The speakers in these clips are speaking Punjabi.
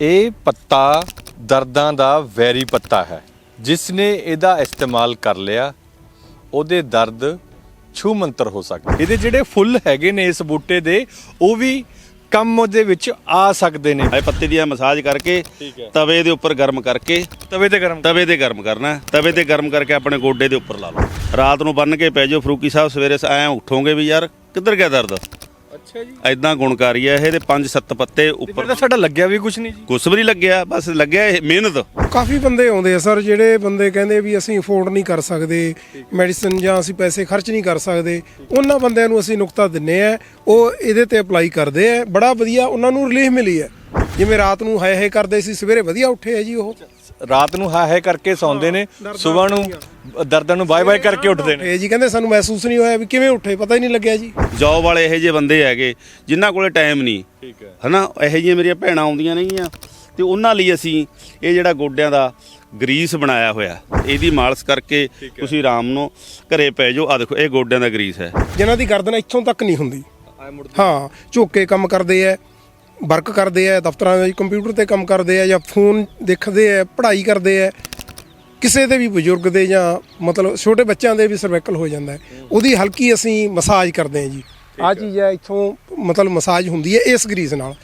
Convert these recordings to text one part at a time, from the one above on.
ਇਹ ਪੱਤਾ ਦਰਦਾਂ ਦਾ ਵੈਰੀ ਪੱਤਾ ਹੈ। ਜਿਸ ਨੇ ਇਹਦਾ ਇਸਤੇਮਾਲ ਕਰ ਲਿਆ ਉਹਦੇ ਦਰਦ ਛੂ ਮੰਤਰ ਹੋ ਸਕਦੇ। ਇਹਦੇ ਜਿਹੜੇ ਫੁੱਲ ਹੈਗੇ ਨੇ ਇਸ ਬੂਟੇ ਦੇ ਉਹ ਵੀ ਕੰਮ ਉਹਦੇ ਵਿੱਚ ਆ ਸਕਦੇ ਨੇ। ਇਹ ਪੱਤੇ ਦੀ ਮਸਾਜ ਕਰਕੇ। ਤਵੇ ਦੇ ਉੱਪਰ ਗਰਮ ਕਰਕੇ ਤਵੇ ਤੇ ਗਰਮ ਤਵੇ ਤੇ ਗਰਮ ਕਰਨਾ। ਤਵੇ ਤੇ ਗਰਮ ਕਰਕੇ ਆਪਣੇ ਗੋਡੇ ਦੇ ਉੱਪਰ ਲਾ ਲਓ। ਰਾਤ ਨੂੰ ਬੰਨ ਕੇ ਪੈ ਜਾਓ ਫਰੂਕੀ ਸਾਹਿਬ ਸਵੇਰੇ ਐ ਉਠੋਗੇ ਵੀ ਯਾਰ ਕਿੱਧਰ ਗਿਆ ਦਰਦ? ਅੱਛਾ ਜੀ। ਐਦਾਂ ਗੁਣਕਾਰੀ ਹੈ ਇਹ ਦੇ 5-7 ਪੱਤੇ ਫਿਰ ਉੱਪਰ। ਤਾਂ ਸਾਡਾ ਲੱਗਿਆ ਵੀ ਕੁਝ ਨਹੀਂ ਜੀ। ਕੁਛ ਵੀ ਨਹੀਂ ਲੱਗਿਆ ਬਸ ਲੱਗਿਆ ਇਹ ਮਿਹਨਤ। ਕਾਫੀ ਬੰਦੇ ਆਉਂਦੇ ਆ ਸਰ ਜਿਹੜੇ ਬੰਦੇ ਕਹਿੰਦੇ ਵੀ ਅਸੀਂ ਅਫੋਰਡ ਨਹੀਂ ਕਰ ਸਕਦੇ ਮੈਡੀਸਨ ਜਾਂ ਅਸੀਂ ਪੈਸੇ ਖਰਚ ਨਹੀਂ ਕਰ ਸਕਦੇ ਉਹਨਾਂ ਬੰਦਿਆਂ ਨੂੰ ਅਸੀਂ ਨੁਕਤਾ ਦਿੰਨੇ ਆ ਉਹ ਇਹਦੇ ਤੇ ਅਪਲਾਈ ਕਰਦੇ ਆ ਬੜਾ ਵਧੀਆ ਉਹਨਾਂ ਨੂੰ ਰਿਲੀਫ ਮਿਲੀ ਹੈ। ਜਿਵੇਂ ਰਾਤ ਨੂੰ ਹਾਏ ਹਾਏ ਕਰਦੇ ਸੀ ਸਵੇਰੇ ਵਧੀਆ ਉੱਠੇ ਆ ਜੀ ਉਹ। ਰਾਤ ਨੂੰ ਹਾ ਹੈ ਕਰਕੇ ਸੌਂਦੇ ਨੇ ਸਵੇਰ ਨੂੰ ਦਰਦਾਂ ਨੂੰ ਬਾਏ ਬਾਏ ਕਰਕੇ ਉੱਠਦੇ ਨੇ। ਉੱਠੇ ਜੀ ਕਹਿੰਦੇ ਸਾਨੂੰ ਮਹਿਸੂਸ ਨਹੀਂ ਹੋਇਆ ਵੀ ਕਿਵੇਂ ਉੱਠੇ ਪਤਾ ਹੀ ਨਹੀਂ ਲੱਗਿਆ ਜੀ। ਜੌਬ ਵਾਲੇ ਇਹੋ ਜਿਹੇ ਬੰਦੇ ਹੈਗੇ ਜਿਨ੍ਹਾਂ ਕੋਲੇ ਟਾਈਮ ਨਹੀਂ। ਠੀਕ ਹੈ। ਹਨਾ ਇਹੋ ਜਿਹੀਆਂ ਮੇਰੀਆਂ ਭੈਣਾਂ ਆਉਂਦੀਆਂ ਨੇਗੀਆਂ। ਤੇ ਉਹਨਾਂ ਲਈ ਅਸੀਂ ਇਹ ਜਿਹੜਾ ਗੋਡਿਆਂ ਦਾ ਗਰੀਸ ਬਣਾਇਆ ਹੋਇਆ ਇਹਦੀ ਮਾਲਿਸ਼ ਕਰਕੇ ਤੁਸੀਂ ਆਰਾਮ ਨੂੰ ਘਰੇ ਪੈ ਜਾਓ। ਆ ਦੇਖੋ ਇਹ ਗੋਡਿਆਂ ਦਾ ਗਰੀਸ ਹੈ। ਜਿਨ੍ਹਾਂ ਦੀ ਗਰਦਨ ਇੱਥੋਂ ਤੱਕ ਨਹੀਂ ਹੁੰਦੀ। ਹਾਂ ਝੋਕੇ ਕੰਮ ਕਰਦੇ ਆ ਵਰਕ ਕਰਦੇ ਆ ਦਫ਼ਤਰਾਂ ਵਿੱਚ ਕੰਪਿਊਟਰ ਤੇ ਕੰਮ ਕਰਦੇ ਆ ਜਾਂ ਫੋਨ ਦੇਖਦੇ ਆ ਪੜ੍ਹਾਈ ਕਰਦੇ ਆ ਕਿਸੇ ਦੇ ਵੀ ਬਜ਼ੁਰਗ ਦੇ ਜਾਂ ਮਤਲਬ ਛੋਟੇ ਬੱਚਿਆਂ ਦੇ ਵੀ ਸਰਵਾਈਕਲ ਹੋ ਜਾਂਦਾ ਹੈ। ਉਹਦੀ ਹਲਕੀ ਅਸੀਂ ਮਸਾਜ ਕਰਦੇ ਆ ਜੀ। ਆ। ਚੀਜ਼ ਹੈ ਇੱਥੋਂ ਮਤਲਬ ਮਸਾਜ ਹੁੰਦੀ ਹੈ ਇਸ ਗਰੀਸ ਨਾਲ।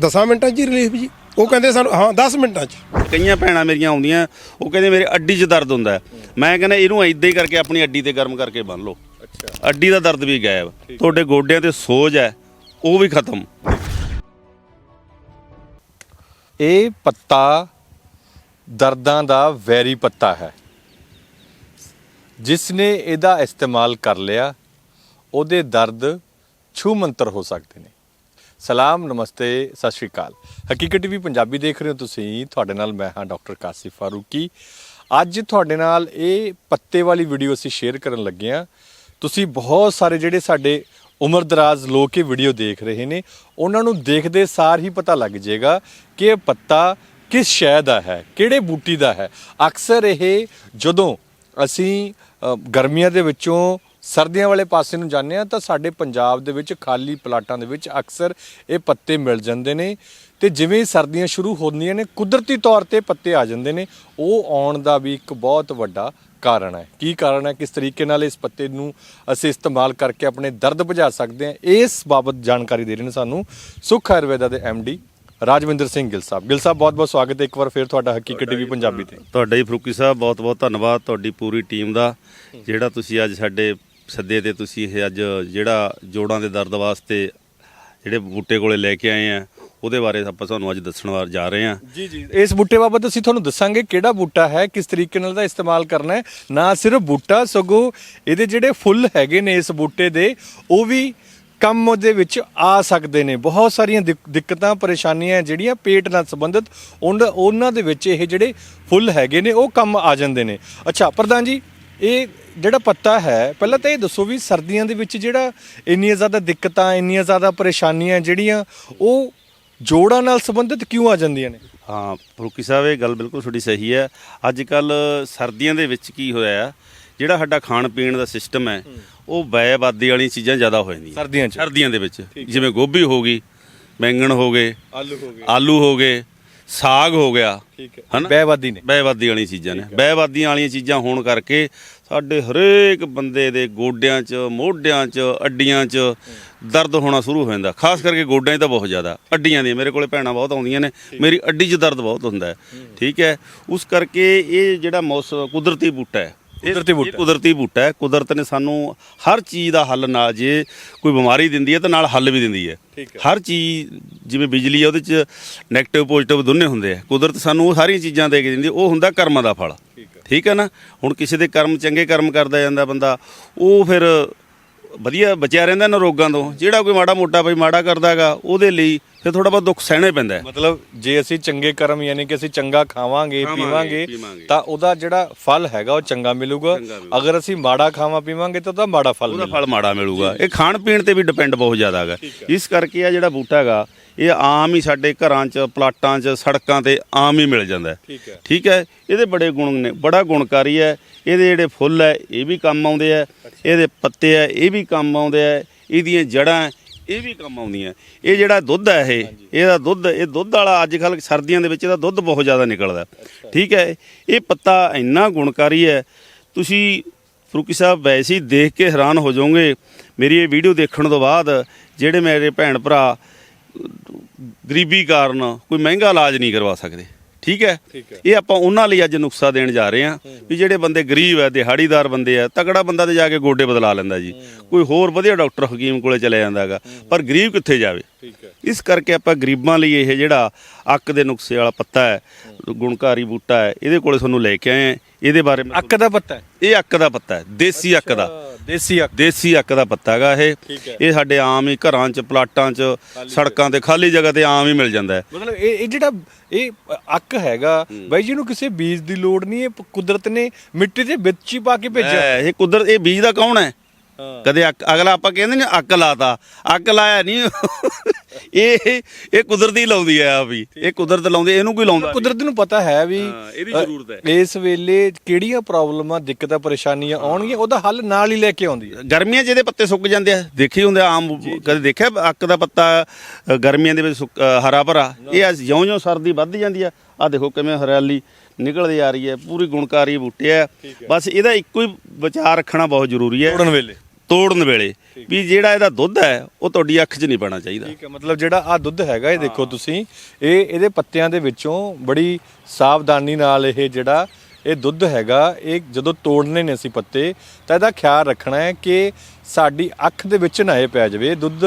10 ਮਿੰਟਾਂ 'ਚ ਹੀ ਰਿਲੀਫ ਜੀ। ਉਹ ਕਹਿੰਦੇ ਸਾਨੂੰ ਹਾਂ 10 ਮਿੰਟਾਂ 'ਚ। ਕਈਆਂ ਭੈਣਾਂ ਮੇਰੀਆਂ ਆਉਂਦੀਆਂ ਉਹ ਕਹਿੰਦੇ ਮੇਰੇ ਅੱਡੀ 'ਚ ਦਰਦ ਹੁੰਦਾ। ਮੈਂ ਕਹਿੰਦਾ ਇਹਨੂੰ ਐਦਾਂ ਹੀ ਕਰਕੇ ਆਪਣੀ ਅੱਡੀ ਤੇ ਗਰਮ ਕਰਕੇ ਬੰਨ ਲਓ। ਅੱਛਾ। ਅੱਡੀ ਦਾ ਦਰਦ ਵੀ ਗਾਇਬ। ਤੁਹਾਡੇ ਗੋਡਿਆਂ ਤੇ ਸੋਜ ਹੈ ਉਹ ਵੀ ਖਤਮ। ਇਹ ਪੱਤਾ ਦਰਦਾਂ ਦਾ ਵੈਰੀ ਪੱਤਾ ਹੈ। ਜਿਸ ਨੇ ਇਹਦਾ ਇਸਤੇਮਾਲ ਕਰ ਲਿਆ, ਉਹਦੇ ਦਰਦ ਛੂ ਮੰਤਰ ਹੋ ਸਕਦੇ ਨੇ। ਸਲਾਮ, ਨਮਸਤੇ, ਸਤਿ ਸ਼੍ਰੀ ਅਕਾਲ। ਹਕੀਕਤ ਟੀਵੀ ਪੰਜਾਬੀ ਦੇਖ ਰਹੇ ਹੋ ਤੁਸੀਂ। ਤੁਹਾਡੇ ਨਾਲ ਮੈਂ ਹਾਂ ਡਾਕਟਰ ਕਾਸਿਫ ਫਾਰੂਕੀ। ਅੱਜ ਤੁਹਾਡੇ ਨਾਲ ਇਹ ਪੱਤੇ ਵਾਲੀ ਵੀਡੀਓ ਅਸੀਂ ਸ਼ੇਅਰ ਕਰਨ ਲੱਗੇ ਹਾਂ। ਤੁਸੀਂ ਬਹੁਤ ਸਾਰੇ ਜਿਹੜੇ ਸਾਡੇ ਉਮਰਦਰਾਜ਼ ਲੋਕ ਇਹ ਵੀਡੀਓ ਦੇਖ ਰਹੇ ਨੇ। ਉਹਨਾਂ ਨੂੰ ਦੇਖਦੇ ਸਾਰ ਹੀ ਪਤਾ ਲੱਗ ਜਾਏਗਾ ਕਿ ਇਹ ਪੱਤਾ ਕਿਸ ਸ਼ੈ ਦਾ ਹੈ, ਕਿਹੜੇ ਬੂਟੀ ਦਾ ਹੈ। ਅਕਸਰ ਇਹ ਜਦੋਂ ਅਸੀਂ ਗਰਮੀਆਂ ਦੇ ਵਿੱਚੋਂ ਸਰਦੀਆਂ ਵਾਲੇ ਪਾਸੇ ਨੂੰ ਜਾਂਦੇ ਆ ਤਾਂ ਸਾਡੇ ਪੰਜਾਬ ਦੇ ਵਿੱਚ ਖਾਲੀ ਪਲਾਟਾਂ ਦੇ ਵਿੱਚ ਅਕਸਰ ਇਹ ਪੱਤੇ ਮਿਲ ਜਾਂਦੇ ਨੇ। ਤੇ ਜਿਵੇਂ ਸਰਦੀਆਂ ਸ਼ੁਰੂ ਹੁੰਦੀਆਂ ਨੇ, ਕੁਦਰਤੀ ਤੌਰ ਤੇ ਪੱਤੇ ਆ ਜਾਂਦੇ ਨੇ, ਉਹ ਆਉਣ ਦਾ ਵੀ ਇੱਕ ਬਹੁਤ ਵੱਡਾ ਕਾਰਨ ਹੈ? ਕੀ ਕਾਰਨ ਹੈ? ਕਿਸ ਤਰੀਕੇ ਨਾਲ ਇਸ ਪੱਤੇ ਨੂੰ ਅਸੀਂ ਇਸਤੇਮਾਲ ਕਰਕੇ ਆਪਣੇ ਦਰਦ ਬੁਝਾ ਸਕਦੇ ਹਾਂ? ਇਸ ਬਾਬਤ ਜਾਣਕਾਰੀ ਦੇ ਰਹੇ ਨੇ ਸਾਨੂੰ ਸੁਖ ਆਯੁਰਵੇਦਾ ਦੇ ਡੀ ਰਾਜਵਿੰਦਰ ਸਿੰਘ ਗਿੱਲ ਸਾਹਿਬ। ਗਿੱਲ ਸਾਹਿਬ ਬਹੁਤ ਬਹੁਤ ਸਵਾਗਤ ਹੈ ਇੱਕ ਵਾਰ ਫਿਰ ਤੁਹਾਡਾ ਹਕੀਕਤ ਟੀਵੀ ਪੰਜਾਬੀ ਤੇ। ਤੁਹਾਡਾ ਜੀ ਫਰੂਕੀ ਸਾਹਿਬ ਬਹੁਤ ਬਹੁਤ ਧੰਨਵਾਦ ਤੁਹਾਡੀ ਪੂਰੀ ਟੀਮ ਦਾ ਜਿਹੜਾ ਤੁਸੀਂ ਅੱਜ ਸਾਡੇ ਸੱਦੇ ਤੇ ਤੁਸੀਂ ਇਹ ਅੱਜ ਜਿਹੜਾ ਜੋੜਾਂ ਦੇ ਦਰਦ ਵਾਸਤੇ ਜਿਹੜੇ ਬੂਟੇ ਕੋਲੇ ਲੈ ਕੇ ਆਏ ਆ ਉਹਦੇ ਬਾਰੇ ਆਪਾਂ ਤੁਹਾਨੂੰ ਅੱਜ ਦੱਸਣ ਵਾਰ ਜਾ ਰਹੇ ਹਾਂ। ਜੀ ਜੀ। ਇਸ ਬੂਟੇ ਬਾਬਤ ਅਸੀਂ ਤੁਹਾਨੂੰ ਦੱਸਾਂਗੇ ਕਿਹੜਾ ਬੂਟਾ ਹੈ, ਕਿਸ ਤਰੀਕੇ ਨਾਲ ਦਾ ਇਸਤੇਮਾਲ ਕਰਨਾ ਹੈ। ਨਾ ਸਿਰਫ ਬੂਟਾ, ਸਗੋਂ ਇਹਦੇ ਜਿਹੜੇ ਫੁੱਲ ਹੈਗੇ ਨੇ ਇਸ ਬੂਟੇ ਦੇ, ਉਹ ਵੀ ਕੰਮ ਦੇ ਵਿੱਚ ਆ ਸਕਦੇ ਨੇ। ਬਹੁਤ ਸਾਰੀਆਂ ਦਿੱਕਤਾਂ, ਪਰੇਸ਼ਾਨੀਆਂ ਜਿਹੜੀਆਂ ਪੇਟ ਨਾਲ ਸੰਬੰਧਿਤ, ਉਨ- ਉਹਨਾਂ ਦੇ ਵਿੱਚ ਇਹ ਜਿਹੜੇ ਫੁੱਲ ਹੈਗੇ ਨੇ, ਉਹ ਕੰਮ ਆ ਜਾਂਦੇ ਨੇ। ਅੱਛਾ, ਪ੍ਰਧਾਨ ਜੀ, ਇਹ ਜਿਹੜਾ ਪੱਤਾ ਹੈ, ਪਹਿਲਾਂ ਤਾਂ ਇਹ ਦੱਸੋ ਵੀ ਸਰਦੀਆਂ ਦੇ ਵਿੱਚ ਜਿਹੜਾ ਇੰਨੀਆਂ ਜ਼ਿਆਦਾ ਦਿੱਕਤਾਂ, ਇੰਨੀਆਂ ਜ਼ਿਆਦਾ ਪਰੇਸ਼ਾਨੀਆਂ ਜਿਹੜੀਆਂ, ਉਹ ਜੋੜਾਂ ਨਾਲ ਸੰਬੰਧਿਤ ਕਿਉਂ ਆ ਜਾਂਦੀਆਂ ਨੇ? ਹਾਂ ਫਰੂਕੀ ਸਾਹਿਬ ਇਹ ਗੱਲ ਬਿਲਕੁਲ ਤੁਹਾਡੀ ਸਹੀ ਹੈ। ਅੱਜ ਕੱਲ ਸਰਦੀਆਂ ਦੇ ਵਿੱਚ ਕੀ ਹੋਇਆ ਆ? ਜਿਹੜਾ ਸਾਡਾ ਖਾਣ ਪੀਣ ਦਾ ਸਿਸਟਮ ਹੈ ਉਹ ਬੈਆਬਾਦੀ ਵਾਲੀਆਂ ਚੀਜ਼ਾਂ ਜ਼ਿਆਦਾ ਹੋ ਜਾਂਦੀਆਂ। ਸਰਦੀਆਂ 'ਚ। ਸਰਦੀਆਂ ਦੇ ਵਿੱਚ। ਜਿਵੇਂ ਗੋਭੀ ਹੋ ਗਈ ਬੈਂਗਣ ਹੋ ਗਏ ਆਲੂ ਹੋ ਗਏ। ਆਲੂ ਹੋ ਗਏ ਸਾਗ ਹੋ ਗਿਆ। ਠੀਕ ਹੈ। ਬੈਵਾਦੀ ਨੇ। ਬੈਵਾਦੀ ਵਾਲੀਆਂ ਚੀਜ਼ਾਂ ਨੇ। ਬੈਵਾਦੀਆਂ ਵਾਲੀਆਂ ਚੀਜ਼ਾਂ ਹੋਣ ਕਰਕੇ ਸਾਡੇ ਹਰੇਕ ਬੰਦੇ ਦੇ ਗੋਡਿਆਂ 'ਚ ਮੋਢਿਆਂ 'ਚ ਅੱਡੀਆਂ 'ਚ ਦਰਦ ਹੋਣਾ ਸ਼ੁਰੂ ਹੋ ਜਾਂਦਾ। ਖਾਸ ਕਰਕੇ ਗੋਡਿਆਂ 'ਚ ਤਾਂ ਬਹੁਤ ਜ਼ਿਆਦਾ। ਅੱਡੀਆਂ ਦੀ ਮੇਰੇ ਕੋਲੇ ਭੈਣਾਂ ਬਹੁਤ ਆਉਂਦੀਆਂ ਨੇ। ਮੇਰੀ ਅੱਡੀ 'ਚ ਦਰਦ ਬਹੁਤ ਹੁੰਦਾ ਹੈ। ਠੀਕ ਹੈ? ਉਸ ਕਰਕੇ ਇਹ ਜਿਹੜਾ ਮੌਸਮ ਕੁਦਰਤੀ ਬੂਟਾ ਹੈ ਕੁਦਰਤੀ ਬੂਟਾ ਕੁਦਰਤੀ ਬੂਟਾ ਹੈ। ਕੁਦਰਤ ਨੇ ਸਾਨੂੰ ਹਰ ਚੀਜ਼ ਦਾ ਹੱਲ ਨਾਲ ਜੇ ਕੋਈ ਬਿਮਾਰੀ ਦਿੰਦੀ ਹੈ ਤਾਂ ਨਾਲ ਹੱਲ ਵੀ ਦਿੰਦੀ ਹੈ। ਹਰ ਚੀਜ਼ ਜਿਵੇਂ ਬਿਜਲੀ ਹੈ ਉਹਦੇ 'ਚ 네ਗੇਟਿਵ ਪੋਜ਼ਿਟਿਵ ਦੋਨੇ ਹੁੰਦੇ ਆ। ਕੁਦਰਤ ਸਾਨੂੰ ਉਹ ਸਾਰੀਆਂ ਚੀਜ਼ਾਂ ਦੇ ਕੇ ਦਿੰਦੀ ਉਹ ਹੁੰਦਾ ਕਰਮਾਂ ਦਾ ਫਲ। ਠੀਕ ਹੈ ਨਾ? ਹੁਣ ਕਿਸੇ ਦੇ ਕਰਮ ਚੰਗੇ ਕਰਮ ਕਰਦਾ ਜਾਂਦਾ ਬੰਦਾ ਉਹ ਫਿਰ ਵਧੀਆ ਬਚਿਆ ਰਹਿੰਦਾ ਨਾ ਰੋਗਾਂ ਤੋਂ। ਜਿਹੜਾ ਕੋਈ ਮਾੜਾ ਮੋਟਾ ਬਈ ਮਾੜਾ ਕਰਦਾਗਾ ਉਹਦੇ ਲਈ ਫਿਰ ਥੋੜਾ ਬਹੁਤ ਦੁੱਖ ਸਹਿਣਾ ਪੈਂਦਾ ਹੈ। ਮਤਲਬ ਜੇ ਅਸੀਂ ਚੰਗੇ ਕਰਮ ਯਾਨੀ ਕਿ ਅਸੀਂ ਚੰਗਾ ਖਾਵਾਂਗੇ ਖਾਵਾਂਗੇ, ਪੀਵਾਂਗੇ ਪੀਵਾਂਗੇ। ਤਾਂ ਉਹਦਾ ਜਿਹੜਾ ਫਲ ਹੈਗਾ ਉਹ ਚੰਗਾ ਮਿਲੂਗਾ। ਚੰਗਾ ਮਿਲੂਗਾ। ਅਗਰ ਅਸੀਂ ਮਾੜਾ ਖਾਵਾਂ ਪੀਵਾਂਗੇ ਤਾਂ ਉਹਦਾ ਮਾੜਾ ਫਲ ਉਹਦਾ ਮਿਲੂਗਾ। ਫਲ ਮਾੜਾ ਮਿਲੂਗਾ। ਇਹ ਖਾਣ ਪੀਣ ਤੇ ਵੀ ਡਿਪੈਂਡ ਬਹੁਤ ਜ਼ਿਆਦਾ ਹੈਗਾ। ਇਸ ਕਰਕੇ ਆ ਜਿਹੜਾ ਬੂਟਾ ਹੈਗਾ ਇਹ ਆਮ ਹੀ ਸਾਡੇ ਘਰਾਂ 'ਚ ਪਲਾਟਾਂ 'ਚ ਸੜਕਾਂ ਤੇ ਆਮ ਹੀ ਮਿਲ ਜਾਂਦਾ ਠੀਕ ਹੈ। ਠੀਕ ਹੈ? ਇਹਦੇ ਬੜੇ ਗੁਣ ਨੇ ਬੜਾ ਗੁਣਕਾਰੀ ਹੈ। ਇਹਦੇ ਜਿਹੜੇ ਫੁੱਲ ਹੈ ਇਹ ਵੀ ਕੰਮ ਆਉਂਦੇ ਆ ਇਹਦੇ ਪੱਤੇ ਹੈ ਇਹ ਵੀ ਕੰਮ ਆਉਂਦੇ ਆ ਇਹਦੀਆਂ ਜੜਾਂ ਇਹ ਵੀ ਕੰਮ ਆਉਂਦੀਆਂ ਇਹ ਜਿਹੜਾ ਦੁੱਧ ਹੈ ਇਹ ਇਹਦਾ ਦੁੱਧ ਇਹ ਦੁੱਧ ਵਾਲਾ ਅੱਜ ਕੱਲ ਸਰਦੀਆਂ ਦੇ ਵਿੱਚ ਇਹਦਾ ਦੁੱਧ ਬਹੁਤ ਜ਼ਿਆਦਾ ਨਿਕਲਦਾ ਠੀਕ ਹੈ? ਇਹ ਪੱਤਾ ਇੰਨਾ ਗੁਣਕਾਰੀ ਹੈ ਤੁਸੀਂ ਫਰੂਕੀ ਸਾਹਿਬ ਵੈਸੇ ਹੀ ਦੇਖ ਕੇ ਹੈਰਾਨ ਹੋ ਜਾਓਗੇ। ਮੇਰੀ ਇਹ ਵੀਡੀਓ ਦੇਖਣ ਤੋਂ ਬਾਅਦ ਜਿਹੜੇ ਮੇਰੇ ਭੈਣ ਭਰਾ ਗਰੀਬੀ ਕਾਰਨ ਕੋਈ ਮਹਿੰਗਾ ਇਲਾਜ ਨਹੀਂ ਕਰਵਾ ਸਕਦੇ। ਠੀਕ ਹੈ। ਇਹ ਆਪਾਂ ਉਹਨਾਂ ਲਈ ਅੱਜ ਨੁਕਸਾ ਦੇਣ ਜਾ ਰਹੇ ਹਾਂ ਵੀ ਜਿਹੜੇ ਬੰਦੇ ਗਰੀਬ ਹੈ ਦਿਹਾੜੀਦਾਰ ਬੰਦੇ ਆ ਤਕੜਾ ਬੰਦਾ ਤੇ ਜਾ ਕੇ ਗੋਡੇ ਬਦਲਾ ਲੈਂਦਾ ਜੀ। ਕੋਈ ਹੋਰ ਵਧੀਆ ਡਾਕਟਰ ਹਕੀਮ ਕੋਲੇ ਚਲੇ ਜਾਂਦਾ ਹੈਗਾ। ਪਰ ਗਰੀਬ ਕਿੱਥੇ ਜਾਵੇ? ਠੀਕ ਹੈ। ਇਸ ਕਰਕੇ ਆਪਾਂ ਗਰੀਬਾਂ ਲਈ ਇਹ ਜਿਹੜਾ ਅੱਕ ਦੇ ਨੁਕਸੇ ਵਾਲਾ ਪੱਤਾ ਹੈ ਗੁਣਕਾਰੀ ਬੂਟਾ ਹੈ ਇਹਦੇ ਕੋਲੇ ਤੁਹਾਨੂੰ ਲੈ ਕੇ ਆਏ ਹਾਂ। ਇਹਦੇ ਬਾਰੇ ਮੈਂ ਅੱਕ ਦਾ ਪੱਤਾ ਹੈ। ਇਹ ਅੱਕ ਦਾ ਪੱਤਾ ਹੈ ਦੇਸੀ ਅੱਕ ਦਾ। ਦੇਸੀ ਅੱਕ। ਦੇਸੀ ਅੱਕ ਦਾ ਪੱਤਾ ਹੈਗਾ ਇਹ। ਇਹ ਸਾਡੇ ਆਮ ਹੀ ਘਰਾਂ 'ਚ ਪਲਾਟਾਂ 'ਚ ਸੜਕਾਂ ਤੇ ਖਾਲੀ ਜਗ੍ਹਾ ਤੇ ਆਮ ਹੀ ਮਿਲ ਜਾਂਦਾ ਹੈ। ਮਤਲਬ ਇਹ ਇਹ ਜਿਹੜਾ ਇਹ ਅੱਕ ਹੈਗਾ ਬਾਈ ਜੀ ਨੂੰ ਕਿਸੇ ਬੀਜ ਦੀ ਲੋੜ ਨਹੀਂ ਇਹ ਕੁਦਰਤ ਨੇ ਮਿੱਟੀ ਦੇ ਵਿੱਚ ਹੀ ਪਾ ਕੇ ਭੇਜਿਆ। ਇਹ ਇਹ ਕੁਦਰਤ ਇਹ ਬੀਜ ਦਾ ਕੌਣ ਹਾਂ। ਕਦੇ ਅੱਕ- ਅਗਲਾ ਆਪਾਂ ਕਹਿੰਦੇ ਨੇ ਅੱਕ ਲਾਤਾ। ਅੱਕ ਲਾਇਆ ਨਹੀਂ ਇਹ ਇਹ ਕੁਦਰਤੀ ਲਾਉਂਦੀ ਹੈ ਆ ਵੀ ਇਹ ਕੁਦਰਤ ਲਾਉਂਦੀ ਇਹਨੂੰ ਕੋਈ ਲਾਉਂਦਾ ਨਹੀਂ। ਕੁਦਰਤ ਨੂੰ ਪਤਾ ਹੈ ਵੀ ਹਾਂ, ਇਹਦੀ ਜ਼ਰੂਰਤ ਹੈ। ਇਸ ਵੇਲੇ ਕਿਹੜੀਆਂ ਪ੍ਰੋਬਲਮਾਂ ਦਿੱਕਤਾਂ ਪਰੇਸ਼ਾਨੀਆਂ ਆਉਣਗੀਆਂ ਉਹਦਾ ਹੱਲ ਨਾਲ ਹੀ ਲੈ ਕੇ ਆਉਂਦੀ ਹੈ। ਗਰਮੀਆਂ 'ਚ ਇਹਦੇ ਪੱਤੇ ਸੁੱਕ ਜਾਂਦੇ ਆ। ਦੇਖੀ ਹੁੰਦੇ ਆ ਆਮ ਕਦੇ ਦੇਖਿਆ ਅੱਕ ਦਾ ਪੱਤਾ ਅ, ਗਰਮੀਆਂ ਦੇ ਵਿੱਚ ਸੁੱਕ- ਅ, ਹਰਾ ਭਰਾ? ਇਹ ਜਿਉਂ-ਜਿਉਂ ਸਰਦੀ ਵੱਧਦੀ ਜਾਂਦੀ ਆ। ਆ ਦੇਖੋ ਕਿਵੇਂ ਹਰਿਆਲੀ ਨਿਕਲਦੀ ਆ ਰਹੀ ਹੈ ਪੂਰੀ ਗੁਣਕਾਰੀ ਬੂਟੇ ਆ। ਬਸ ਇਹਦਾ ਇੱਕੋ ਹੀ ਵਿਚਾਰ ਰੱਖਣਾ ਬਹੁਤ ਜ਼ਰੂਰੀ ਹੈ। ਤੋੜਨ ਵੇਲੇ। ਤੋੜਨ ਵੇਲੇ। ਵੀ ਜਿਹੜਾ ਇਹਦਾ ਦੁੱਧ ਹੈ ਉਹ ਤੁਹਾਡੀ ਅੱਖ 'ਚ ਨਹੀਂ ਪੈਣਾ ਚਾਹੀਦਾ। ਠੀਕ ਹੈ ਮਤਲਬ ਜਿਹੜਾ ਆ ਦੁੱਧ ਹੈਗਾ ਇਹ ਦੇਖੋ ਤੁਸੀਂ ਇਹ ਇਹਦੇ ਪੱਤਿਆਂ ਦੇ ਵਿੱਚੋਂ ਬੜੀ ਸਾਵਧਾਨੀ ਨਾਲ ਇਹ ਜਿਹੜਾ ਇਹ ਦੁੱਧ ਹੈਗਾ ਇਹ ਜਦੋਂ ਤੋੜਨੇ ਨੇ ਅਸੀਂ ਪੱਤੇ ਤਾਂ ਇਹਦਾ ਖਿਆਲ ਰੱਖਣਾ ਹੈ ਕਿ ਸਾਡੀ ਅੱਖ ਦੇ ਵਿੱਚ ਨਾ ਇਹ ਪੈ ਜਾਵੇ। ਦੁੱਧ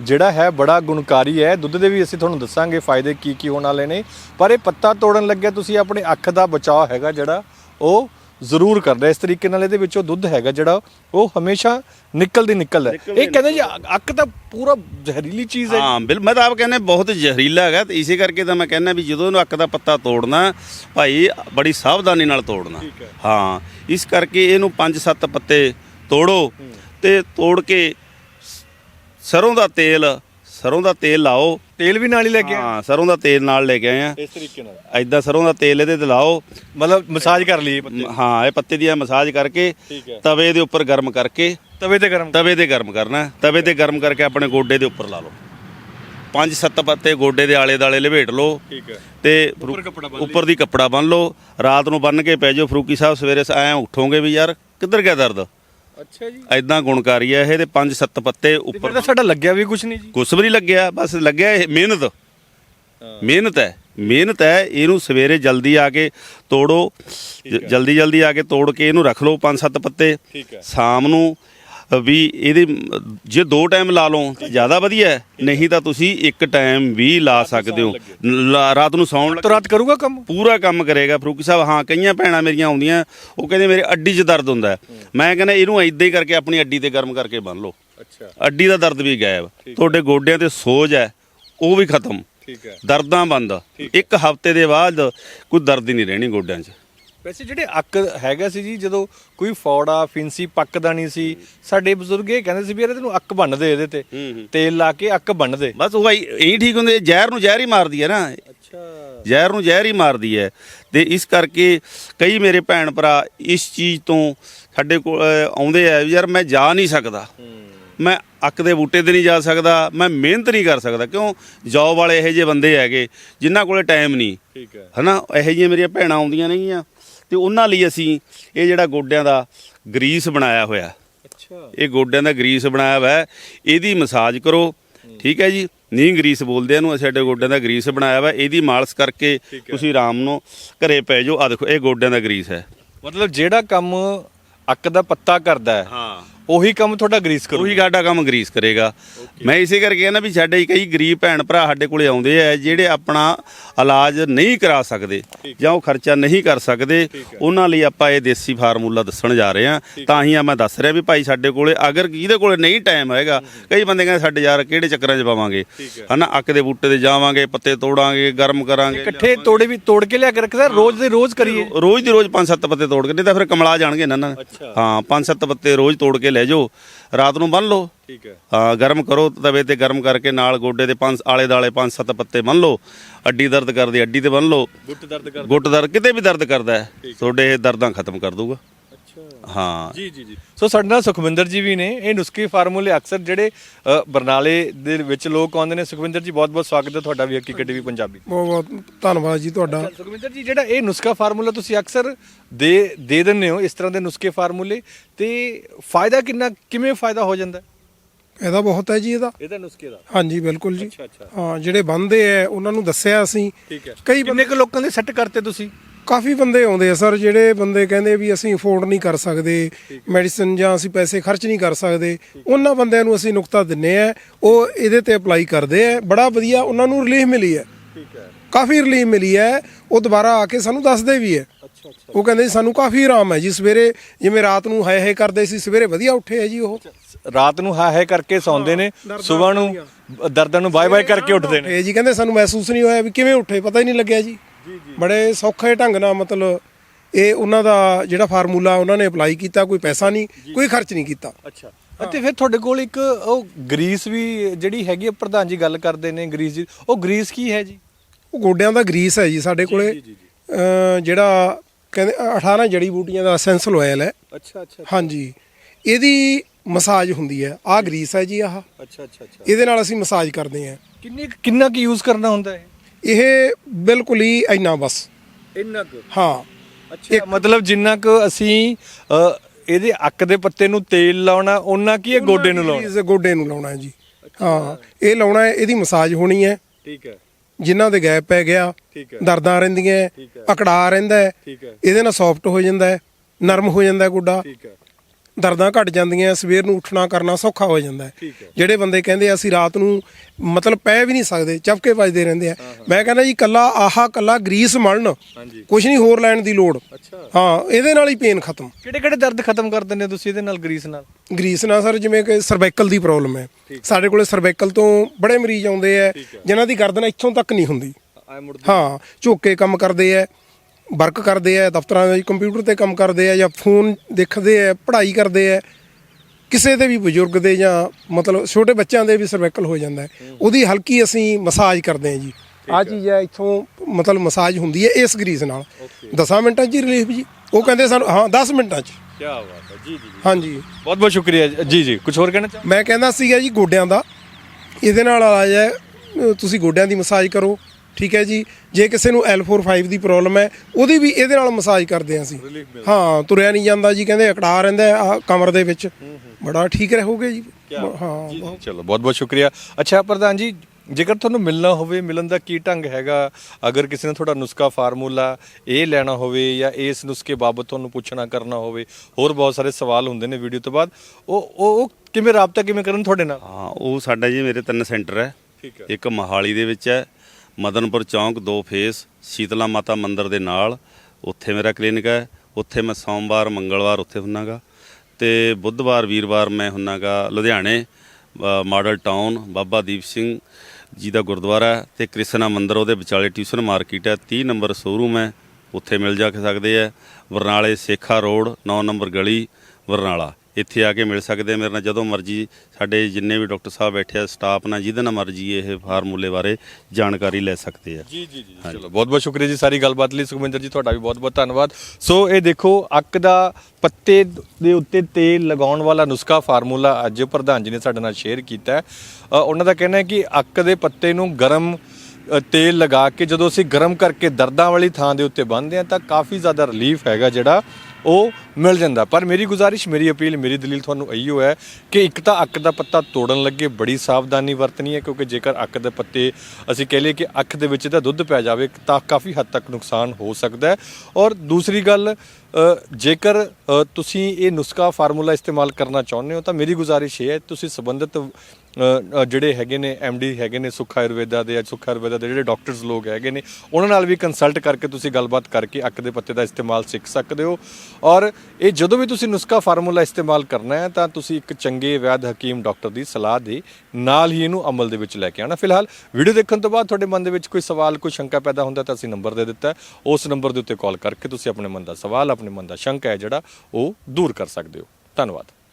ਜਿਹੜਾ ਹੈ ਬੜਾ ਗੁਣਕਾਰੀ ਹੈ। ਦੁੱਧ ਦੇ ਵੀ ਅਸੀਂ ਤੁਹਾਨੂੰ ਦੱਸਾਂਗੇ ਫਾਇਦੇ ਕੀ ਕੀ ਹੋਣ ਵਾਲੇ ਨੇ। ਪਰ ਇਹ ਪੱਤਾ ਤੋੜਨ ਲੱਗਿਆ ਤੁਸੀਂ ਆਪਣੇ ਅੱਖ ਦਾ ਬਚਾਅ ਹੈਗਾ ਜਿਹੜਾ ਉਹ ਜ਼ਰੂਰ ਕਰਦਾ ਇਸ ਤਰੀਕੇ ਨਾਲ ਇਹਦੇ ਵਿੱਚੋਂ ਦੁੱਧ ਹੈਗਾ ਜਿਹੜਾ ਉਹ ਹਮੇਸ਼ਾ ਨਿਕਲਦੀ ਨਿਕਲਦਾ। ਇਹ ਕਹਿੰਦੇ ਜੀ ਅੱਖ ਤਾਂ ਪੂਰਾ ਜ਼ਹਿਰੀਲੀ ਚੀਜ਼ ਹੈ। ਹਾਂ ਬਿਲ ਮੈਂ ਤਾਂ ਆਪ ਕਹਿੰਦਾ ਬਹੁਤ ਜ਼ਹਿਰੀਲਾ ਹੈਗਾ। ਤੇ ਇਸੇ ਕਰਕੇ ਤਾਂ ਮੈਂ ਕਹਿੰਦਾ ਵੀ ਜਦੋਂ ਇਹਨੂੰ ਅੱਕ ਦਾ ਪੱਤਾ ਤੋੜਨਾ ਭਾਈ ਬੜੀ ਸਾਵਧਾਨੀ ਨਾਲ ਤੋੜਨਾ। ਹਾਂ। ਇਸ ਕਰਕੇ ਇਹਨੂੰ 5-7 ਪੱਤੇ ਤੋੜੋ। ਤੇ ਤੋੜ ਕੇ ਸਰੋਂ ਦਾ ਤੇਲ ਸਰੋਂ ਦਾ ਤੇਲ ਲਾਓ। ਤੇਲ ਵੀ ਨਾਲ ਹੀ ਲੈ ਕੇ ਆਏ? ਹਾਂ ਸਰੋਂ ਦਾ ਤੇਲ ਨਾਲ ਲੈ ਕੇ ਆਏ ਆ। ਇਸ ਤਰੀਕੇ ਨਾਲ। ਐਦਾਂ ਸਰੋਂ ਦਾ ਤੇਲ ਇਹਦੇ ਤੇ ਲਾਓ। ਮਤਲਬ ਮਸਾਜ ਕਰ ਲਈਏ ਪੱਤੇ। ਹਾਂ ਇਹ ਪੱਤੇ ਦੀ ਮਸਾਜ ਕਰਕੇ ਠੀਕ ਹੈ। ਤਵੇ ਦੇ ਉੱਪਰ ਗਰਮ ਕਰਕੇ ਤਵੇ ਤੇ ਗਰਮ ਤਵੇ ਤੇ ਗਰਮ ਕਰਨਾ ਤਵੇ ਤੇ ਗਰਮ ਕਰਕੇ ਆਪਣੇ ਗੋਡੇ ਦੇ ਉੱਪਰ ਲਾ ਲਓ। ਪੰਜ ਸੱਤ ਪੱਤੇ ਗੋਡੇ ਦੇ ਆਲੇ ਦਾਲੇ ਲਪੇਟ ਲਓ। ਠੀਕ ਹੈ। ਤੇ ਕੱਪੜਾ ਉੱਪਰ ਦੀ ਕੱਪੜਾ ਬੰਨ ਲਓ। ਰਾਤ ਨੂੰ ਬੰਨ ਕੇ ਪੈ ਜਾਓ ਫਰੂਕੀ ਸਾਹਿਬ ਸਵੇਰੇ ਐ ਉਠੋਗੇ ਵੀ ਯਾਰ ਕਿੱਧਰ ਗਿਆ ਦਰਦ? ਅੱਛਾ ਜੀ। ਐਦਾਂ ਗੁਣਕਾਰੀ ਹੈ ਇਹ ਤੇ ਪੰਜ ਸੱਤ ਪੱਤੇ ਤੇ ਉੱਪਰ ਫਿਰ ਤਾਂ ਸਾਡਾ ਲੱਗਿਆ ਵੀ ਕੁਝ ਨਹੀਂ ਜੀ। ਕੁਛ ਵੀ ਨਹੀਂ ਲੱਗਿਆ ਬਸ ਲੱਗਿਆ ਇਹ ਮਿਹਨਤ। ਮਿਹਨਤ ਹੈ ਮਿਹਨਤ ਹੈ ਇਹਨੂੰ ਸਵੇਰੇ ਜਲਦੀ ਆ ਕੇ ਤੋੜੋ ਜਲਦੀ ਜਲਦੀ ਆ ਕੇ ਤੋੜ ਕੇ ਇਹਨੂੰ ਰੱਖ ਲਓ ਪੰਜ ਸੱਤ ਪੱਤੇ। ਠੀਕ ਹੈ। ਸ਼ਾਮ ਨੂੰ ਵੀ ਇਹਦੇ ਜੇ ਦੋ ਟਾਈਮ ਲਾ ਲਓ ਤਾਂ ਜ਼ਿਆਦਾ ਵਧੀਆ ਹੈ। ਨਹੀਂ ਤਾਂ ਤੁਸੀਂ ਇੱਕ ਟਾਈਮ ਵੀ ਲਾ ਸਕਦੇ ਹੋ। ਲਾ- ਰਾਤ ਨੂੰ ਸੌਣ ਤਾਂ ਰਾਤ ਕਰੂਗਾ ਕੰਮ? ਪੂਰਾ ਕੰਮ ਕਰੇਗਾ ਫਰੂਕੀ ਸਾਹਿਬ। ਹਾਂ ਕਈਆਂ ਭੈਣਾਂ ਮੇਰੀਆਂ ਆਉਂਦੀਆਂ ਉਹ ਕਹਿੰਦੇ ਮੇਰੇ ਅੱਡੀ 'ਚ ਦਰਦ ਹੁੰਦਾ। ਮੈਂ ਕਹਿੰਦਾ ਇਹਨੂੰ ਐਦਾਂ ਹੀ ਕਰਕੇ ਆਪਣੀ ਅੱਡੀ ਤੇ ਗਰਮ ਕਰਕੇ ਬੰਨ ਲਓ। ਅੱਛਾ। ਅੱਡੀ ਦਾ ਦਰਦ ਵੀ ਗਾਇਬ। ਤੁਹਾਡੇ ਗੋਡਿਆਂ ਤੇ ਸੋਜ ਹੈ ਉਹ ਵੀ ਖਤਮ। ਠੀਕ ਹੈ। ਦਰਦਾਂ ਬੰਦ। ਇੱਕ ਹਫ਼ਤੇ ਦੇ ਬਾਅਦ ਕੋਈ ਦਰਦ ਹੀ ਨਹੀਂ ਰਹਿਣੀ ਗੋਡਿਆਂ 'ਚ। ਵੈਸੇ ਜਿਹੜੇ ਅੱਕ ਹੈਗਾ ਸੀ ਜੀ ਜਦੋਂ ਕੋਈ ਫੌੜਾ ਫਿੰਸੀ ਪੱਕਦਾ ਨਹੀਂ ਸੀ ਸਾਡੇ ਬਜ਼ੁਰਗ ਇਹ ਕਹਿੰਦੇ ਸੀ ਵੀ ਯਾਰ ਤੈਨੂੰ ਅੱਕ ਬੰਨ ਦੇ ਇਹਦੇ ਤੇ ਤੇਲ ਲਾ ਕੇ ਅੱਕ ਬੰਨ ਦੇ ਬਸ ਉਹ ਇਹੀ ਠੀਕ ਹੁੰਦੇ ਜ਼ਹਿਰ ਨੂੰ ਜ਼ਹਿਰ ਹੀ ਮਾਰਦੀ ਹੈ ਨਾ। ਅੱਛਾ। ਜ਼ਹਿਰ ਨੂੰ ਜ਼ਹਿਰ ਹੀ ਮਾਰਦੀ ਹੈ। ਤੇ ਇਸ ਕਰਕੇ ਕਈ ਮੇਰੇ ਭੈਣ ਭਰਾ ਇਸ ਚੀਜ਼ ਤੋਂ ਸਾਡੇ ਕੋਲ ਆਉਂਦੇ ਆ ਯਾਰ ਮੈਂ ਜਾ ਨਹੀਂ ਸਕਦਾ। ਮੈਂ ਅੱਕ ਦੇ ਬੂਟੇ ਤੇ ਨਹੀਂ ਜਾ ਸਕਦਾ ਮੈਂ ਮਿਹਨਤ ਨਹੀਂ ਕਰ ਸਕਦਾ। ਕਿਉਂ? ਜੌਬ ਵਾਲੇ ਇਹੋ ਜਿਹੇ ਬੰਦੇ ਹੈਗੇ ਜਿਨ੍ਹਾਂ ਕੋਲੇ ਟਾਈਮ ਨਹੀਂ। ਠੀਕ ਹੈ। ਹਨਾ? ਇਹੋ ਜਿਹੀਆਂ ਮੇਰੀਆਂ ਭੈਣਾਂ ਆਉਂਦੀਆਂ ਨੇਗੀਆਂ। ਤੇ ਉਹਨਾਂ ਲਈ ਅਸੀਂ ਇਹ ਜਿਹੜਾ ਗੋਡਿਆਂ ਦਾ ਗਰੀਸ ਬਣਾਇਆ ਹੋਇਆ। ਅੱਛਾ। ਇਹ ਗੋਡਿਆਂ ਦਾ ਗਰੀਸ ਬਣਾਇਆ ਹੋਇਆ। ਇਹਦੀ ਮਸਾਜ ਕਰੋ ਠੀਕ ਹੈ ਜੀ? ਨੀ ਗਰੀਸ ਬੋਲਦੇ ਇਹਨੂੰ ਅਸੀਂ ਸਾਡੇ ਗੋਡਿਆਂ ਦਾ ਗਰੀਸ ਬਣਾਇਆ ਹੋਇਆ ਇਹਦੀ ਮਾਲਿਸ਼ ਕਰਕੇ ਤੁਸੀਂ ਆਰਾਮ ਨੂੰ ਘਰੇ ਪੈ ਜਾਓ। ਆ ਦੇਖੋ ਇਹ ਗੋਡਿਆਂ ਦਾ ਗਰੀਸ ਹੈ। ਮਤਲਬ ਜਿਹੜਾ ਕੰਮ ਅੱਕ ਦਾ ਪੱਤਾ ਕਰਦਾ ਹੈ ਹਾਂ। ਉਹੀ ਕੰਮ ਤੁਹਾਡਾ ਗਰੀਸ ਕਰੂ ਉਹੀ ਗਾਡਾ ਕੰਮ ਗਰੀਸ ਕਰੇਗਾ। ਮੈਂ ਇਸੇ ਕਰਕੇ ਨਾ ਵੀ ਸਾਡੇ ਕਈ ਗਰੀਬ ਭੈਣ ਭਰਾ ਸਾਡੇ ਕੋਲੇ ਆਉਂਦੇ ਆ ਜਿਹੜੇ ਆਪਣਾ ਇਲਾਜ ਨਹੀਂ ਕਰਾ ਸਕਦੇ ਜਾਂ ਉਹ ਖਰਚਾ ਨਹੀਂ ਕਰ ਸਕਦੇ ਉਹਨਾਂ ਲਈ ਆਪਾਂ ਇਹ ਦੇਸੀ ਫਾਰਮੂਲਾ ਦੱਸਣ ਜਾ ਰਹੇ ਆ ਤਾਂ ਹੀ ਆ ਮੈਂ ਦੱਸ ਰਿਹਾ ਵੀ ਭਾਈ ਸਾਡੇ ਕੋਲੇ ਅਗਰ ਜਿਹਦੇ ਕੋਲੇ ਨਹੀਂ ਟਾਈਮ ਹੈਗਾ ਕਈ ਬੰਦੇ ਕਹਿੰਦੇ ਸਾਡੇ ਯਾਰ ਕਿਹੜੇ ਚੱਕਰਾਂ 'ਚ ਪਾਵਾਂਗੇ? ਹਨਾ ਅੱਕ ਦੇ ਬੂਟੇ ਤੇ ਜਾਵਾਂਗੇ ਪੱਤੇ ਤੋੜਾਂਗੇ ਗਰਮ ਕਰਾਂਗੇ। ਇਕੱਠੇ ਤੋੜੇ ਵੀ ਤੋੜ ਕੇ ਲਿਆ ਕੇ ਰੱਖਦਾ ਰੋਜ਼ ਦੇ ਰੋਜ਼ ਕਰੀਏ। ਰੋਜ਼ ਦੀ ਰੋਜ਼ ਪੰਜ ਸੱਤ ਪੱਤੇ ਤੋੜ ਕੇ ਨਹੀਂ ਤਾਂ ਫਿਰ ਕਮਲਾ ਜਾਣਗੇ ਨਾ ਨਾ। ਹਾਂ ਪੰਜ ਸੱਤ ਪੱਤੇ ਰੋਜ਼ ਤੋੜ ਕੇ ਲੈ ਜਾਓ। ਰਾਤ ਨੂੰ ਬੰਨ ਲਓ। ਠੀਕ ਹੈ। ਹਾਂ ਗਰਮ ਕਰੋ ਤਵੇ ਤੇ ਗਰਮ ਕਰਕੇ ਨਾਲ ਗੋਡੇ ਦੇ ਪੰਜ ਆਲੇ ਦਾਲੇ ਪੰਜ ਸੱਤ ਪੱਤੇ ਬੰਨ ਲਓ। ਅੱਡੀ ਦਰਦ ਕਰਦੀ ਅੱਡੀ ਤੇ ਬੰਨ ਲਓ। ਗੁੱਟ ਦਰਦ ਕਰ ਗੁੱਟ ਦਰਦ ਕਿਤੇ ਵੀ ਦਰਦ ਕਰਦਾ ਹੈ। ਤੁਹਾਡੇ ਇਹ ਦਰਦਾਂ ਖਤਮ ਕਰ ਦੂਗਾ ਹਾਂ। ਜੀ ਜੀ ਜੀ। ਸੋ ਸਾਡੇ ਨਾਲ ਸੁਖਵਿੰਦਰ ਜੀ ਵੀ ਨੇ। ਇਹ ਨੁਸਖੇ ਫਾਰਮੂਲੇ ਅਕਸਰ ਜਿਹੜੇ ਅ, ਬਰਨਾਲੇ ਦੇ ਵਿੱਚ ਲੋਕ ਆਉਂਦੇ ਨੇ। ਸੁਖਵਿੰਦਰ ਜੀ ਬਹੁਤ ਬਹੁਤ ਸਵਾਗਤ ਹੈ ਤੁਹਾਡਾ ਵੀ ਹਕੀਕਤ ਟੀਵੀ ਪੰਜਾਬੀ। ਬਹੁਤ ਬਹੁਤ ਧੰਨਵਾਦ ਜੀ ਤੁਹਾਡਾ। ਸੁਖਵਿੰਦਰ ਜੀ ਜਿਹੜਾ ਇਹ ਨੁਸਖਾ ਫਾਰਮੂਲਾ ਤੁਸੀਂ ਅਕਸਰ ਦੇ ਦੇ ਦਿੰਦੇ ਹੋ ਇਸ ਤਰ੍ਹਾਂ ਦੇ ਨੁਸਖੇ ਫਾਰਮੂਲੇ ਤੇ ਫਾਇਦਾ ਕਿੰਨਾ ਕਿਵੇਂ ਫਾਇਦਾ ਹੋ ਜਾਂਦਾ? ਇਹਦਾ ਬਹੁਤ ਹੈ ਜੀ ਇਹਦਾ। ਇਹਦਾ ਨੁਸਖੇ ਦਾ? ਹਾਂਜੀ ਬਿਲਕੁਲ ਜੀ। ਅੱਛਾ, ਅੱਛਾ। ਹਾਂ ਜਿਹੜੇ ਬੰਦੇ ਐ ਉਹਨਾਂ ਨੂੰ ਦੱਸਿਆ ਅਸੀਂ। ਠੀਕ ਹੈ। ਕਈ ਕਿੰਨੇ ਕੁ ਲੋਕਾਂ ਦੇ ਸੈੱਟ ਕਰਤੇ ਤੁਸੀਂ? ਕਾਫੀ ਬੰਦੇ ਆਉਂਦੇ ਆ ਸਰ ਜਿਹੜੇ ਬੰਦੇ ਕਹਿੰਦੇ ਵੀ ਅਸੀਂ ਅਫੋਰਡ ਨਹੀਂ ਕਰ ਸਕਦੇ ਮੈਡੀਸਨ ਜਾਂ ਅਸੀਂ ਪੈਸੇ ਖਰਚ ਨਹੀਂ ਕਰ ਸਕਦੇ ਉਹਨਾਂ ਬੰਦਿਆਂ ਨੂੰ ਅਸੀਂ ਨੁਕਤਾ ਦਿੰਨੇ ਆ ਉਹ ਇਹਦੇ ਤੇ ਅਪਲਾਈ ਕਰਦੇ ਆ ਬੜਾ ਵਧੀਆ ਉਹਨਾਂ ਨੂੰ ਰਿਲੀਫ ਮਿਲੀ ਹੈ। ਠੀਕ ਹੈ। ਕਾਫੀ ਰਿਲੀਫ ਮਿਲੀ ਹੈ ਉਹ ਦੁਬਾਰਾ ਆ ਕੇ ਸਾਨੂੰ ਦੱਸਦੇ ਵੀ ਹੈ। ਉਹ ਕਹਿੰਦੇ ਸਾਨੂੰ ਕਾਫੀ ਆਰਾਮ ਹੈ ਜੀ ਸਵੇਰੇ ਜਿਵੇਂ ਰਾਤ ਨੂੰ ਹਾਏ ਹਾਏ ਕਰਦੇ ਸੀ ਸਵੇਰੇ ਵਧੀਆ ਉੱਠੇ ਆ ਜੀ ਉਹ। ਰਾਤ ਨੂੰ ਹਾ ਹੈ ਕਰਕੇ ਸੌਂਦੇ ਨੇ ਸਵੇਰ ਨੂੰ ਦਰਦਾਂ ਨੂੰ ਬਾਏ ਬਾਏ ਕਰਕੇ ਉੱਠਦੇ ਨੇ। ਉੱਠੇ ਜੀ ਕਹਿੰਦੇ ਸਾਨੂੰ ਮਹਿਸੂਸ ਨਹੀਂ ਹੋਇਆ ਵੀ ਕਿਵੇਂ ਉੱਠੇ ਪਤਾ ਹੀ ਨਹੀਂ ਲੱਗਿਆ ਜੀ। ਬੜੇ ਸੌਖੇ ਢੰਗ ਨਾਲ ਮਤਲਬ ਇਹ ਉਹਨਾਂ ਦਾ ਜਿਹੜਾ ਫਾਰਮੂਲਾ ਉਹਨਾਂ ਨੇ ਅਪਲਾਈ ਕੀਤਾ ਕੋਈ ਪੈਸਾ ਨਹੀਂ ਕੋਈ ਖਰਚ ਨਹੀਂ ਕੀਤਾ। ਅੱਛਾ। ਅਤੇ ਫਿਰ ਤੁਹਾਡੇ ਕੋਲ ਇੱਕ ਉਹ ਗਰੀਸ ਵੀ ਜਿਹੜੀ ਹੈਗੀ ਆ, ਪ੍ਰਧਾਨ ਜੀ ਗੱਲ ਕਰਦੇ ਨੇ ਗਰੀਸ ਜੀ ਉਹ ਗਰੀਸ ਕੀ ਹੈ ਜੀ? ਉਹ ਗੋਡਿਆਂ ਦਾ ਗਰੀਸ ਹੈ ਜੀ ਸਾਡੇ ਕੋਲੇ। ਜੀ, ਜੀ, ਅਹ ਜਿਹੜਾ ਕਹਿੰਦੇ 18 ਜੜੀ ਬੂਟੀਆਂ ਦਾ ਐਸੈਂਸ਼ਲ ਆਇਲ ਹੈ। ਅੱਛਾ ਅੱਛਾ ਹਾਂਜੀ। ਇਹਦੀ ਮਸਾਜ ਹੁੰਦੀ ਹੈ। ਆਹ ਗਰੀਸ ਹੈ ਜੀ ਆਹ। ਅੱਛਾ ਅੱਛਾ ਅੱਛਾ। ਇਹਦੇ ਨਾਲ ਅਸੀਂ ਮਸਾਜ ਕਰਦੇ ਹਾਂ। ਕਿੰਨੀ ਕਿੰਨਾ ਕੀ ਯੂਜ਼ ਕਰਨਾ ਹੁੰਦਾ ਹੈ? ਇਹ ਬਿਲਕੁਲ ਹੀ ਇੰਨਾ ਬਸ। ਇੰਨਾ ਕੁ? ਹਾਂ। ਅੱਛਾ ਮਤਲਬ ਜਿੰਨਾ ਕੁ ਅਸੀਂ ਅ, ਇਹਦੇ ਅੱਕ ਦੇ ਪੱਤੇ ਨੂੰ ਤੇਲ ਲਾਉਣਾ ਉਹਨਾਂ ਕੀ ਇਹ ਗੋਡੇ ਨੂੰ ਲਾਉਣਾ? ਗਰੀਸ ਗੋਡੇ ਨੂੰ ਲਾਉਣਾ ਹੈ ਜੀ। ਹਾਂ ਇਹ ਲਾਉਣਾ ਹੈ ਇਹਦੀ ਮਸਾਜ ਹੋਣੀ ਹੈ। ਠੀਕ ਹੈ। ਜਿਨ੍ਹਾਂ ਦੇ ਗੈਪ ਪੈ ਗਿਆ ਠੀਕ ਹੈ। ਦਰਦਾਂ ਰਹਿੰਦੀਆਂ ਹੈ, ਠੀਕ ਹੈ। ਅਕੜਾ ਰਹਿੰਦਾ ਹੈ ਠੀਕ ਹੈ। ਇਹਦੇ ਨਾਲ ਸੌਫਟ ਹੋ ਜਾਂਦਾ ਹੈ ਨਰਮ ਹੋ ਜਾਂਦਾ ਹੈ ਗੋਡਾ। ਠੀਕ ਹੈ। ਦਰਦਾਂ ਘਟ ਜਾਂਦੀਆਂ ਸਵੇਰ ਨੂੰ ਉੱਠਣਾ ਕਰਨਾ ਸੌਖਾ ਹੋ ਜਾਂਦਾ ਹੈ। ਜਿਹੜੇ ਬੰਦੇ ਕਹਿੰਦੇ ਆ, ਅਸੀਂ ਰਾਤ ਨੂੰ ਮਤਲਬ ਪੈ ਵੀ ਨਹੀਂ ਸਕਦੇ ਚਪਕੇ ਵੱਜਦੇ ਰਹਿੰਦੇ ਆ। ਮੈਂ ਕਹਿੰਦਾ ਜੀ ਕੱਲਾ ਆਹਾ ਕੱਲਾ ਗਰੀਸ ਮਲਣ ਕੁਝ ਨਹੀਂ ਹੋਰ ਲੈਣ ਦੀ ਲੋੜ। ਹਾਂ ਇਹਦੇ ਨਾਲ ਹੀ ਪੇਨ ਖਤਮ। ਕਿਹੜੇ ਕਿਹੜੇ ਦਰਦ ਖਤਮ ਕਰ ਦਿੰਦੇ ਤੁਸੀਂ ਇਹਦੇ ਨਾਲ ਗਰੀਸ ਨਾਲ? ਗਰੀਸ ਨਾਲ ਸਰ ਜਿਵੇਂ ਕਿ ਸਰਵਾਈਕਲ ਦੀ ਪ੍ਰੋਬਲਮ ਹੈ। ਸਾਡੇ ਕੋਲੇ ਸਰਵਾਈਕਲ ਤੋਂ ਬੜੇ ਮਰੀਜ਼ ਆਉਂਦੇ ਆ ਜਿਨ੍ਹਾਂ ਦੀ ਗਰਦਨ ਇੱਥੋਂ ਤੱਕ ਨਹੀਂ ਹੁੰਦੀ। ਹਾਂ ਝੋਕੇ ਕੰਮ ਕਰਦੇ ਆ। ਵਰਕ ਕਰਦੇ ਆ ਦਫ਼ਤਰਾਂ ਦੇ ਕੰਪਿਊਟਰ ਤੇ ਕੰਮ ਕਰਦੇ ਆ ਜਾਂ ਫੋਨ ਦੇਖਦੇ ਆ ਪੜ੍ਹਾਈ ਕਰਦੇ ਆ ਕਿਸੇ ਦੇ ਵੀ ਬਜ਼ੁਰਗ ਦੇ ਜਾਂ ਮਤਲਬ ਛੋਟੇ ਬੱਚਿਆਂ ਦੇ ਵੀ ਸਰਵਾਈਕਲ ਹੋ ਜਾਂਦਾ ਹੈ। ਉਹਦੀ ਹਲਕੀ ਅਸੀਂ ਮਸਾਜ ਕਰਦੇ ਆ ਜੀ। ਆ ਚੀਜ਼ ਹੈ ਇੱਥੋਂ ਮਤਲਬ ਮਸਾਜ ਹੁੰਦੀ ਹੈ ਇਸ ਗਰੀਸ ਨਾਲ। 10 ਮਿੰਟਾਂ 'ਚ ਰਿਲੀਫ ਜੀ। ਉਹ ਕਹਿੰਦੇ ਸਾਨੂੰ ਹਾਂ 10 ਮਿੰਟਾਂ 'ਚ। ਕੀ ਬਾਤ ਹੈ। ਜੀ ਜੀ ਹਾਂਜੀ। ਬਹੁਤ ਬਹੁਤ ਸ਼ੁਕਰੀਆ ਜੀ। ਜੀ ਕੁਝ ਹੋਰ ਕਹਿਣਾ ਚਾਹੋ ਮੈਂ ਕਹਿੰਦਾ ਸੀਗਾ ਜੀ ਗੋਡਿਆਂ ਦਾ। ਇਹਦੇ ਨਾਲ ਹੈ ਅਹ ਤੁਸੀਂ ਗੋਡਿਆਂ ਦੀ ਮਸਾਜ ਕਰੋ। ਠੀਕ ਹੈ ਜੀ? ਜੇ ਕਿਸੇ ਨੂੰ L45 ਦੀ ਪ੍ਰੋਬਲਮ ਹੈ ਉਹਦੀ ਵੀ ਇਹਦੇ ਨਾਲ ਮਸਾਜ ਕਰਦੇ ਹਾਂ ਅਸੀਂ। ਹਾਂ। ਤੁਰਿਆ ਨਹੀਂ ਜਾਂਦਾ ਜੀ ਕਹਿੰਦੇ ਅਕੜਾ ਰਹਿੰਦਾ ਆ ਕਮਰ ਦੇ ਵਿੱਚ। ਬੜਾ ਠੀਕ ਰਹੋਗੇ ਜੀ। ਹਾਂ ਚਲੋ ਬਹੁਤ ਬਹੁਤ ਸ਼ੁਕਰੀਆ। ਅੱਛਾ ਪ੍ਰਧਾਨ ਜੀ ਜੇਕਰ ਤੁਹਾਨੂੰ ਮਿਲਣਾ ਹੋਵੇ ਮਿਲਣ ਦਾ ਕੀ ਢੰਗ ਹੈਗਾ? ਅਗਰ ਕਿਸੇ ਨੇ ਤੁਹਾਡਾ ਨੁਸਖਾ ਫਾਰਮੂਲਾ ਇਹ ਲੈਣਾ ਹੋਵੇ ਜਾਂ ਇਸ ਨੁਸਖੇ ਬਾਬਤ ਤੁਹਾਨੂੰ ਪੁੱਛਣਾ ਕਰਨਾ ਹੋਵੇ ਹੋਰ ਬਹੁਤ ਸਾਰੇ ਸਵਾਲ ਹੁੰਦੇ ਨੇ ਵੀਡੀਓ ਤੋਂ ਬਾਅਦ ਉਹ ਉਹ ਕਿਵੇਂ ਰਾਬਤਾ ਕਿਵੇਂ ਕਰਨ ਤੁਹਾਡੇ ਨਾਲ? ਹਾਂ ਉਹ ਸਾਡਾ ਜੀ ਮੇਰੇ ਤਿੰਨ ਸੈਂਟਰ ਹੈ। ਠੀਕ ਹੈ। ਇੱਕ ਮਹਾਲੀ ਦੇ ਵਿੱਚ ਹੈ ਮਦਨਪੁਰ ਚੌਂਕ, ਦੋ ਫੇਸ, ਸ਼ੀਤਲਾ ਮਾਤਾ ਮੰਦਿਰ ਦੇ ਨਾਲ। ਉੱਥੇ ਮੇਰਾ ਕਲੀਨਿਕ ਹੈ। ਉੱਥੇ ਮੈਂ ਸੋਮਵਾਰ, ਮੰਗਲਵਾਰ ਉੱਥੇ ਹੁੰਨਾਗਾ। ਤੇ ਬੁੱਧਵਾਰ, ਵੀਰਵਾਰ ਮੈਂ ਹੁੰਨਾਗਾ ਲੁਧਿਆਣੇ ਮਾਡਲ ਟਾਊਨ, ਬਾਬਾ ਦੀਪ ਸਿੰਘ ਜੀ ਦਾ ਗੁਰਦੁਆਰਾ ਹੈ ਤੇ ਕ੍ਰਿਸ਼ਨਾ ਮੰਦਿਰ, ਉਹਦੇ ਵਿਚਾਲੇ ਟਿਊਸ਼ਨ ਮਾਰਕੀਟ ਹੈ। 30 ਨੰਬਰ ਸ਼ੋਰੂਮ ਹੈ। ਉੱਥੇ ਮਿਲ ਜਾ ਕੇ ਸਕਦੇ ਆ ਬਰਨਾਲੇ ਸੇਖਾ ਰੋਡ 9 ਨੰਬਰ ਗਲੀ ਬਰਨਾਲਾ ਇੱਥੇ ਆ ਕੇ ਮਿਲ ਸਕਦੇ ਆ। ਮੇਰੇ ਨਾਲ ਜਦੋਂ ਮਰਜ਼ੀ ਸਾਡੇ ਜਿੰਨੇ ਵੀ ਡਾਕਟਰ ਸਾਹਿਬ ਬੈਠੇ ਆ ਸਟਾਫ ਨਾਲ ਜਿਹਦੇ ਨਾਲ ਮਰਜ਼ੀ ਇਹ ਫਾਰਮੂਲੇ ਬਾਰੇ ਜਾਣਕਾਰੀ ਲੈ ਸਕਦੇ ਆ। ਜੀ ਜੀ ਜੀ ਚਲੋ ਬਹੁਤ ਬਹੁਤ ਸ਼ੁਕਰੀਆ ਜੀ ਸਾਰੀ ਗੱਲਬਾਤ ਲਈ। ਸੁਖਮਿੰਦਰ ਜੀ ਤੁਹਾਡਾ ਵੀ ਬਹੁਤ ਬਹੁਤ ਧੰਨਵਾਦ। ਸੋ ਇਹ ਦੇਖੋ ਅੱਕ ਦਾ ਪੱਤੇ ਦੇ ਉੱਤੇ ਤੇਲ ਲਗਾਉਣ ਵਾਲਾ ਨੁਸਖਾ ਫਾਰਮੂਲਾ ਅੱਜ ਪ੍ਰਧਾਨ ਜੀ ਨੇ ਸਾਡੇ ਨਾਲ ਸ਼ੇਅਰ ਕੀਤਾ ਹੈ। ਉਹਨਾਂ ਦਾ ਕਹਿਣਾ ਹੈ ਕਿ ਅੱਕ ਦੇ ਪੱਤੇ ਨੂੰ ਗਰਮ ਤੇਲ ਲਗਾ ਕੇ ਜਦੋਂ ਅਸੀਂ ਗਰਮ ਕਰਕੇ ਦਰਦਾਂ ਵਾਲੀ ਥਾਂ ਦੇ ਉੱਤੇ ਬੰਨ੍ਹਦੇ ਹਾਂ ਤਾਂ ਕਾਫੀ ਜ਼ਿਆਦਾ ਰਿਲੀਫ ਹੈਗਾ ਜਿਹੜਾ ਉਹ ਮਿਲ ਜਾਂਦਾ। ਪਰ ਮੇਰੀ ਗੁਜ਼ਾਰਿਸ਼, ਮੇਰੀ ਅਪੀਲ, ਮੇਰੀ ਦਲੀਲ ਤੁਹਾਨੂੰ ਇਹੀਓ ਹੈ ਕਿ ਇੱਕ ਤਾਂ ਅੱਕ ਦਾ ਪੱਤਾ ਤੋੜਨ ਲੱਗੇ, ਬੜੀ ਸਾਵਧਾਨੀ ਵਰਤਣੀ ਹੈ, ਕਿਉਂਕਿ ਜੇਕਰ ਅੱਕ ਦੇ ਪੱਤੇ ਅਸੀਂ ਕਹਿ ਲਈਏ ਕਿ ਅੱਖ ਦੇ ਵਿੱਚ ਤਾਂ ਦੁੱਧ ਪੈ ਜਾਵੇ, ਤਾਂ ਕਾਫੀ ਹੱਦ ਤੱਕ ਨੁਕਸਾਨ ਹੋ ਸਕਦਾ ਹੈ। ਔਰ ਦੂਸਰੀ ਗੱਲ ਜੇਕਰ ਤੁਸੀਂ ਇਹ ਨੁਸਖਾ ਫਾਰਮੂਲਾ ਇਸਤੇਮਾਲ ਕਰਨਾ ਚਾਹੁੰਦੇ ਹੋ, ਤਾਂ ਮੇਰੀ ਗੁਜ਼ਾਰਿਸ਼ ਇਹ ਹੈ, ਤੁਸੀਂ ਸੰਬੰਧਿਤ ਜਿਹੜੇ ਹੈਗੇ ਨੇ ਡੀ ਹੈਗੇ ਨੇ ਸੁੱਖ ਆਯੁਰਵੇਦਾ ਦੇ ਜਾਂ ਸੁੱਖ ਆਯੁਰਵੇਦਾ ਦੇ ਜਿਹੜੇ ਡਾਕਟਰਸ ਲੋਕ ਹੈਗੇ ਨੇ, ਉਹਨਾਂ ਨਾਲ ਵੀ ਕੰਸਲਟ ਕਰਕੇ ਤੁਸੀਂ ਗੱਲਬਾਤ ਕਰਕੇ ਅੱਕ ਦੇ ਪੱਤੇ ਦਾ ਇਸਤੇਮਾਲ ਸਿੱਖ ਸਕਦੇ ਹੋ। ਔਰ ਇਹ ਜਦੋਂ ਵੀ ਤੁਸੀਂ ਨੁਸਖਾ ਫਾਰਮੂਲਾ ਇਸਤੇਮਾਲ ਕਰਨਾ ਹੈ, ਤਾਂ ਤੁਸੀਂ ਇੱਕ ਚੰਗੇ ਵੈਦ ਹਕੀਮ ਡਾਕਟਰ ਦੀ ਸਲਾਹ ਦੇ ਨਾਲ ਹੀ ਇਹਨੂੰ ਅਮਲ ਦੇ ਵਿੱਚ ਲੈ ਕੇ ਆਉਣਾ। ਫਿਲਹਾਲ ਵੀਡੀਓ ਦੇਖਣ ਤੋਂ ਬਾਅਦ ਤੁਹਾਡੇ ਮਨ ਦੇ ਵਿੱਚ ਕੋਈ ਸਵਾਲ, ਕੋਈ ਸ਼ੰਕਾ ਪੈਦਾ ਹੁੰਦਾ ਤਾਂ ਅਸੀਂ ਨੰਬਰ ਦੇ ਦਿੱਤਾ ਉਸ ਨੰਬਰ ਦੇ ਉੱਤੇ ਕਾਲ ਕਰਕੇ ਤੁਸੀਂ ਆਪਣੇ ਮਨ ਦਾ ਸਵਾਲ, ਆਪਣੇ ਮਨ ਦਾ ਸ਼ੰਕਾ ਹੈ ਜਿਹੜਾ, ਉਹ ਦੂਰ ਕਰ ਸਕਦੇ ਹੋ। ਧੰਨਵਾਦ।